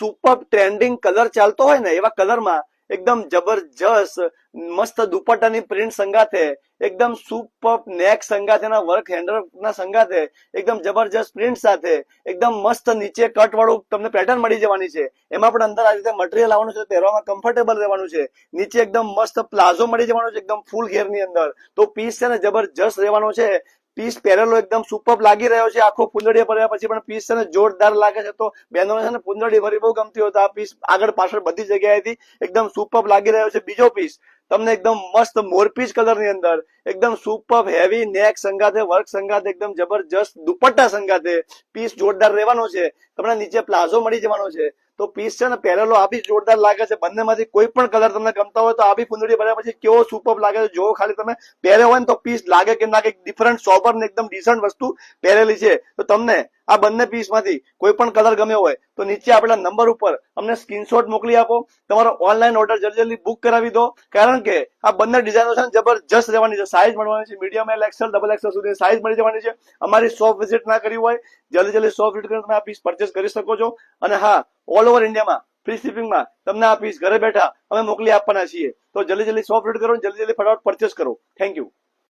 Super trending colour ચાલતો હોય ને, એવા કલરમાં એકદમ જબરજસ્ત, મસ્ત દુપટ્ટાની પ્રિન્ટ સંગાથે, એકદમ સુપર નેક સંગાથેના વર્ક હેન્ડલ ના સંગાથે, એકદમ જબરજસ્ત પ્રિન્ટ સાથે, એકદમ મસ્ત નીચે કટ વાળું તમને પેટર્ન મળી જવાની છે. એમાં પણ અંદર આ રીતે મટીરિયલ આવવાનું છે, પહેરવામાં કમ્ફર્ટેબલ રહેવાનું છે. નીચે એકદમ મસ્ત પ્લાઝો મળી જવાનો છે, એકદમ ફૂલ ઘેરની અંદર. તો પીસ છે ને જબરજસ્ત રહેવાનો છે. પીસ પહેરેલો એકદમ સુપર લાગી રહ્યો છે. આખો ફૂંદડીએ ભર્યા પછી પણ પીસ છે ને જોરદાર લાગે છે. તો બહેનોને છે ને ફૂંદડી ભરી બહુ ગમતી હોય તો આ પીસ આગળ પાછળ બધી જગ્યાએથી એકદમ સુપર લાગી રહ્યો છે. બીજો પીસ, તમને એકદમ મસ્ત મોરપીચ કલરની અંદર, એકદમ સુપર હેવી નેક સંગાથે વર્ક સંગાથે, એકદમ જબરજસ્ત દુપટ્ટા સંગાથે પીસ જોરદાર રહેવાનો છે. તમને નીચે પ્લાઝો મળી જવાનો છે. તો પીસ છે ને પહેરેલો આ બી જોરદાર લાગે છે. બંનેમાંથી કોઈ પણ કલર તમને ગમતા હોય તો આ બી ફૂંદડી ભર્યા પછી કેવો સુપર લાગે છે જો ખાલી તમે. પહેર્યો હોય ને તો પીસ લાગે કે ના કે ડિફરન્ટ સોબર ને એકદમ ડિસન્ટ વસ્તુ પહેરેલી છે. તો તમને આ બંને પીસમાંથી કોઈ પણ કલર ગમ્યો હોય તો નીચે આપેલા નંબર ઉપર અમને સ્ક્રીનશોટ મોકલી આપો. તમારો ઓનલાઈન ઓર્ડર જલ્દી જલ્દી બુક કરાવી દો. કારણ કે આ બંને ડિઝાઇનો છે જબરજસ્ત રહેવાની છે. સાઇઝ મળવાની છે medium L XL double XL સુધી સાઇઝ મળી જવાની છે. અમારી શોપ વિઝિટ ના કરી હોય, જલ્દી જલ્દી શોપ વિઝિટ કરીને તમે આ પીસ પરચેસ કરી શકો છો. અને હા ઓલ ઓવર ઇન્ડિયામાં ફ્રી શિપિંગમાં તમને આ પીસ ઘરે બેઠા અમે મોકલી આપવાના છીએ. તો જલ્દી જલ્દી સોફ્ટ કરો જલ્દી જલ્દી ફટાફટ પરચેસ કરો. Thank you